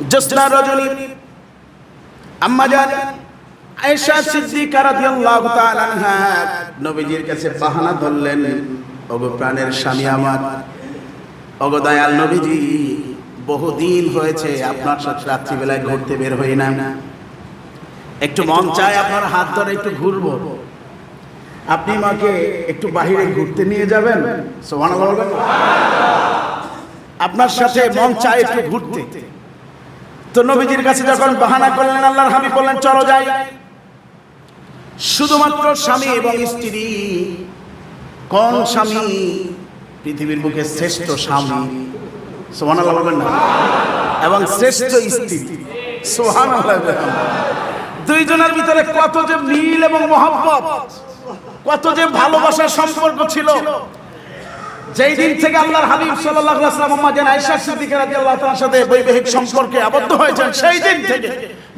জ্যোৎস্না রজনী, আম্মা জান, আয়েশা সিদ্দিকা রাদিয়াল্লাহু তাআলা আনহা, নবীজির কাছে বাহানা ধরলেন, ওগো প্রাণের স্বামী আমার, ওগো দয়াল নবীজি, বহুদিন হয়েছে আপনার সাথে রাত্রিবেলায় ঘুরতে বের হই না একটু মন চায় আপনার হাত ধরে একটু ঘুরবো। আপনি মাকে একটু বাহিরে ঘুরতে নিয়ে যাবেন? সুবহানাল্লাহ আপনার সাথে মন চায় একটু ঘুরতে। তো নবীজির কাছে যখন বাহানা করলেন, আল্লাহর হাবিব বললেন, চলো যাই। শুধুমাত্র স্বামী এবং স্ত্রী। কোন স্বামী? পৃথিবীর বুকে শ্রেষ্ঠ স্বামী। সোহানাল্লাহ বলবেন না? এবং শ্রেষ্ঠ স্ত্রী। সোহানাল্লাহ দুইজনের ভিতরে কত যে মিল এবং মহব্বত, কত যে ভালোবাসার সম্পর্ক ছিল যেই দিন থেকে আল্লাহর হাবিব সাল্লাল্লাহু আলাইহি ওয়াসাল্লাম আম্মা জান আয়েশা সিদ্দিকা রাদিয়াল্লাহু তাআলার সাথে বৈবাহিক সম্পর্কে আবদ্ধ হয়েছেন সেই দিন থেকে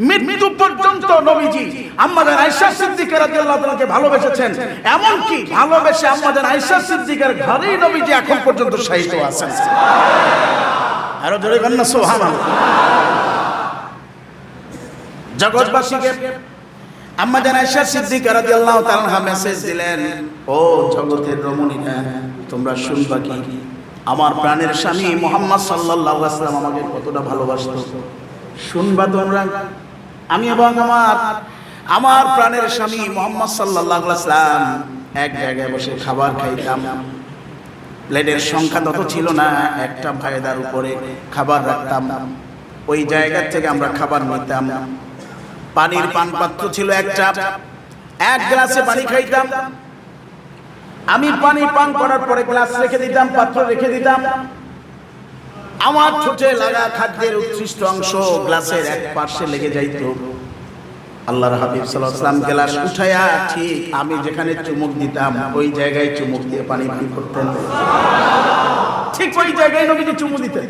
মৃত্যু পর্যন্ত নবীজি আম্মা জান আয়েশা সিদ্দিকা রাদিয়াল্লাহু তাআলাকে ভালোবেসেছেন। এমন কি ভালোবেসে আম্মা জান আয়েশা সিদ্দিকার ঘরেই নবীজি এখন পর্যন্ত শায়িত আছেন। আরও জোরে বলেন না সুবহানাল্লাহ। জগৎবাসীকে আম্মা জান আয়েশা সিদ্দিকা রাদিয়াল্লাহু তাআলা মেসেজ দিলেন ও জগতের রমণীরা তোমরা শুনবা কি? আমার প্রাণের স্বামী মোহাম্মদ সাল্লাল্লাহু আলাইহি ওয়াসাল্লাম আমাকে কতটা ভালোবাসতো। শুনবা তোমরা। আমি এবং আমার আমার প্রাণের স্বামী মোহাম্মদ সাল্লাল্লাহু আলাইহি ওয়াসাল্লাম এক জায়গায় বসে খাবার খাইতাম। প্লেটের সংখ্যা তত ছিল না, একটা ভাইদার উপরে খাবার রাখতাম। ওই জায়গা থেকে আমরা খাবার নিতাম। পানির পান পাত্র ছিল একটা এক গ্লাসে পানি খাইতাম। আমি পানি পান করার পরে গ্লাস রেখে দিতাম, পাত্র রেখে দিতাম। আমার ঠোঁটে লাগা খাদ্যের উৎকৃষ্ট অংশ গ্লাসের এক পার্শ্বে লেগে যাইত। আল্লাহর হাবিব সাল্লাম গ্লাস উঠায়া ঠিক আমি যেখানে চুমুক দিতাম, ওই জায়গায় চুমুক দিয়ে পানি পান করতেন। ঠিক ওই জায়গায় নবীজি চুমুক দিতেন,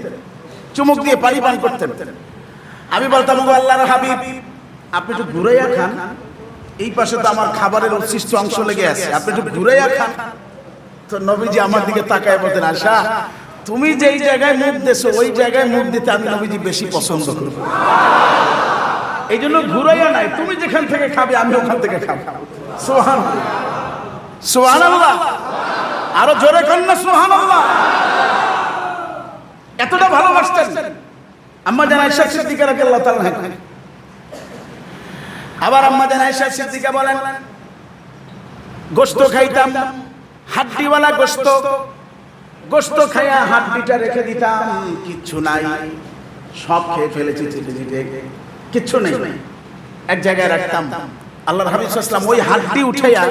চুমুক দিয়ে পানি পান করতেন। আমি বলতাম আল্লাহর হাবিব, আপনি একটু ঘুরাইয়া খান। এই পাশে তো আমার খাবারের উচ্ছিষ্ট অংশ লেগে আছে। আপনি একটু ঘুরাইয়া খান। তো নবীজি আমার দিকে তাকায় বলতেন, আশা, তুমি যেই জায়গায় মুখ দেছো ওই জায়গায় মুখ দিতে আমি নবীজি বেশি পছন্দ করি। এই জন্য ঘুরাইয়া নাই, তুমি যেখান থেকে খাবে, আমি ওখান থেকে খাব। সোহান সোহান আল্লাহ আরও জোরে না সোহান আল্লাহ এতটা ভালোবাসতেন। আমার জান আয়েশা সিদ্দিকা রাদিয়াল্লাহু তাআলা আনহা। আবার আম্মা জান আয়েশা সিদ্দিকা বলেন গোস্ত খাইতাম, হাড্ডিওয়ালা গোশত গোস্ত খাইয়া হাড্ডিটা রেখে দিতাম, কিচ্ছু নাই, সব খেয়ে ফেলেছি, চিটে চিটে, কিচ্ছু নেই। এক জায়গায় রাখতাম, আল্লাহর হাবিব সাল্লাম ওই হাড্ডি উঠাইয়া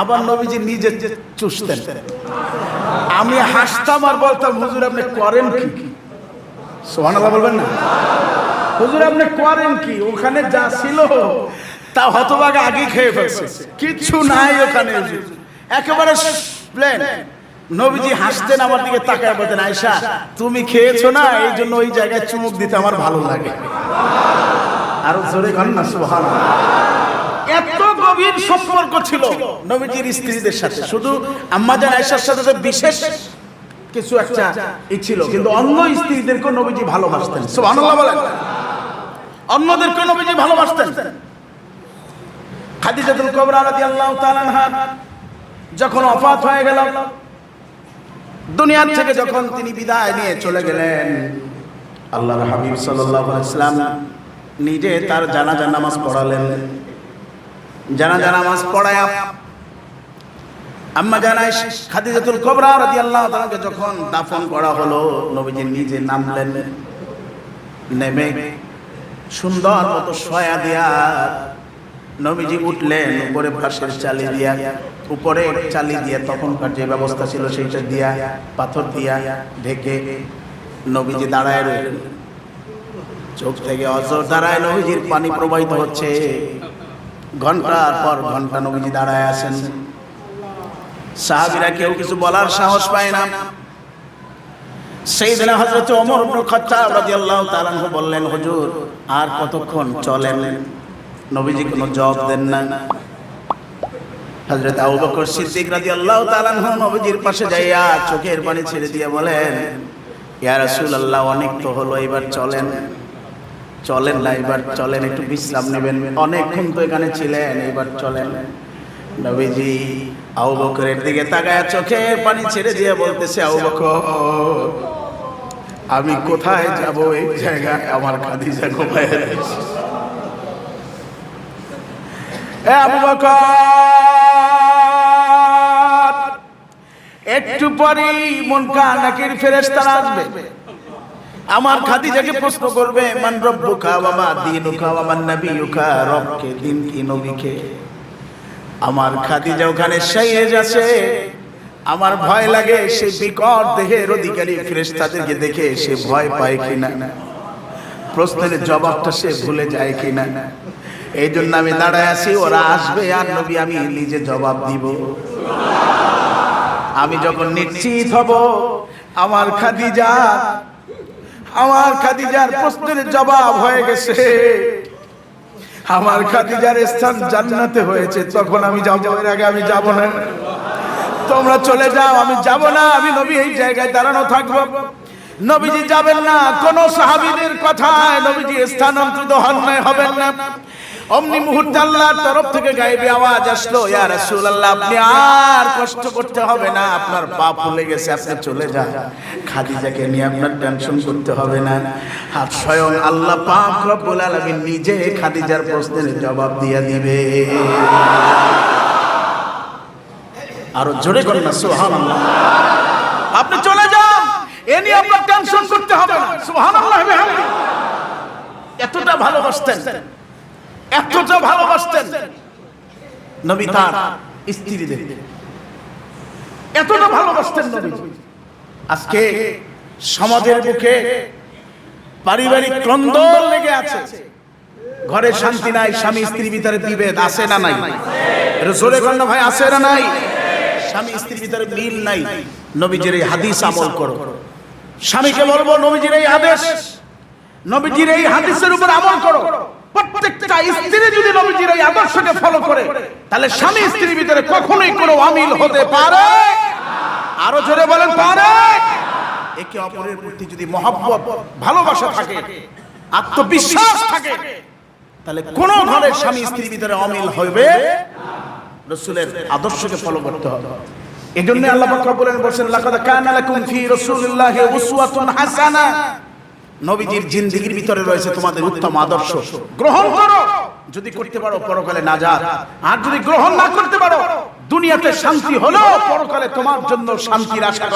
আবার নবীজি নিজে চুষতেন। আমি হাসতাম আর বলতাম, হুজুর, আপনি করেন কি? সোহানাল্লাহ বলবেন না। হুজুর, আপনি করেন কি? ওখানে যা ছিল তা হতভাগে আগে খেয়ে ফেলছে। কিচ্ছু নাই ওখানে। একেবারে প্লেন নবীজি হাসতেন আমার দিকে, তাকায় বলতেন আয়সা তুমি খেয়েছো না? এই জন্য ওই জায়গায় চুমুক দিতে আমার ভালো লাগে। আরও জোরে গান না সুহান এত গভীর সম্পর্ক ছিল নবীজির স্ত্রীদের সাথে। শুধু আম্মাজান আয়েশার সাথে বিশেষ কিছু একটা ই ছিল, কিন্তু অন্য স্ত্রীদেরকে নবীজি ভালোবাসতেন। সুবহানাল্লাহ বলেন। অন্যদেরকে নবীজি ভালোবাসতেন। খাদিজাতুল কুবরা রাদিয়াল্লাহু তাআলা যখন ওফাত হয়ে গেল দুনিয়া থেকে যখন তিনি বিদায় নিয়ে চলে গেলেন, আল্লাহর হাবিব সাল্লাল্লাহু আলাইহি সাল্লাম নিজে তার জানাজা নামাজ পড়ালেন। জানাজা নামাজ পড়ায়া আম্মা জানাই খাদিজাতুল কুবরা রাদিয়াল্লাহু তাআলাকে যখন দাফন করা হলো, নবীজি নিজে নামলেন। নেমে সুন্দর মতো সয়া দিয়া নবীজি উঠলেন, উপরে ফাঁসের চালি দিয়া, উপরে চালি দিয়া, তখনকার যে ব্যবস্থা ছিল সেইটা দিয়া, পাথর দিয়া ঢেকে নবীজি দাঁড়ায় রইলেন। চোখ থেকে অজর দাঁড়ায় নবীজির পানি প্রবাহিত হচ্ছে। ঘণ্টার পর ঘণ্টা নবীজি দাঁড়ায় আছেন। সাহাবিরা কেউ কিছু বলার সাহস পায় না। সেই দিনে হজরত ওমর খাত্তাব রাদিয়াল্লাহু তাআলা বললেন, হুজুর, আর কতক্ষণ চলেন? নবীজি কোনো জবাব দেন না হযরত আবু বকর সিদ্দিক রাদিয়াল্লাহু তাআলা নবীজির পাশে যাইয়া চোখের পানি ছেড়ে দিয়ে বলেন, ইয়া রাসূলুল্লাহ, অনেক তো হলো, এবার চলেন। চলেন না, এবার চলেন, একটু বিশ্রাম নেবেন। অনেকক্ষণ তো এখানে ছিলেন, এবার চলেন। নবীজি আবু বকরের দিকে তাকায় চোখে পানি ছেড়ে দিয়ে বলতেছে, আবু বকর, আমি কোথায় যাব? এই জায়গায় আমার খাদিজা ঘুমায় রয়েছে। একটু পরেই মনকা নাকির ফেরেশতারা আসবে। আমার খাদিজাকে প্রশ্ন করবে, মান রব্বুকা মা দীনুকা মান নাবিয়ুকা? রবকে দিন কি নবীকে আমার খাদিজা ওখানে সাইয়ে যাচ্ছে আমার ভয় লাগে, সে বিকট দেহের অধিকারী ফেরেশতাদেরকে দেখে সে ভয় পায় কিনা। প্রশ্নের জবাবটা সে ভুলে যায় কিনা। এই জন্য আমি দাঁড়ায় আছি, ওরা আসবে আর নবী আমি নিজে জবাব দিব। আমি যখন নিশ্চিত হব, আমার খাদিজা, আমার খাদিজার প্রশ্নের জবাব হয়ে গেছে। আমার খাদিজার স্থান জান্নাতে হয়েছে, তখন আমি যাব, এর আগে আমি যাব না। তোমরা চলে যাও, আমি যাব না, আমি নবী এই জায়গায় দাঁড়ানো থাকব। নবীজি যাবেন না, কোন সাহাবীদের কথায় নবীজি স্থানান্তরিত হন নাই, হবেন না। অমনি মুহূর্তে আল্লাহর তরফ থেকে গায়েবী আওয়াজ আসলো, ইয়া রাসূলুল্লাহ, আপনি আর কষ্ট করতে হবে না, আপনার পা ফুলে গেছে, আপনি চলে যান। খাদিজাকে নিয়ে আপনার টেনশন করতে হবে না। আর স্বয়ং আল্লাহ পাক রব্বুল আলামিন নিজে খাদিজার প্রশ্নের জবাব দিয়ে দিবে। আরও জোরে করেন না, সুবহানাল্লাহ। আপনি চলে যান, এ নিয়ে আপনার টেনশন করতে হবে না, সুবহানাল্লাহ, বিহামদি। এতটা ভালোবাসতেন এতটা ভালোবাসতেন। নবী তার স্ত্রীদের। এতটা ভালোবাসতেন নবী আজকে সমাজের বুকে পারিবারিক ক্রন্দন লেগে আছে। ঘরে শান্তি নাই স্বামী স্ত্রী ভিতরে বিভেদ আছে না নাই? জোরে কন্যা ভাই আছে না নাই? স্বামী স্ত্রীর ভিতরে মিল নাই। নবীজির এই হাদিস আমল করো। স্বামীকে বলব নবীজির এই আদেশ। নবীজির এই হাদিসের উপর আমল করো। প্রত্যেকটা স্ত্রী যদি নবীজির এই আদর্শকে ফলো করে, তাহলে স্বামী স্ত্রীর ভিতরে কখনোই কোনো অমিল হতে পারে। আরও জোরে বলেন, পারে। একে অপরের প্রতি যদি মহব্বত, ভালোবাসা থাকে, আত্মবিশ্বাস থাকে, তাহলে কোন ঘরের স্বামী স্ত্রীর ভিতরে অমিল হবে রসুলের আদর্শকে ফলো করতে হবে। এই জন্য আল্লাহ পাক রব্বুল বলেন লাকাদ কানা লাকুম ফি রাসূলিল্লাহি উসওয়াতুন হাসানা। নবীজির জিন্দিগির ভিতরে রয়েছে তোমাদের উত্তম আদর্শ। গ্রহণ করো। যদি করতে পারো, পরকালে না যা আর যদি গ্রহণ না করতে পারো, দুনিয়াতে শান্তি হলেও পরকালে তোমার জন্য শান্তির আশা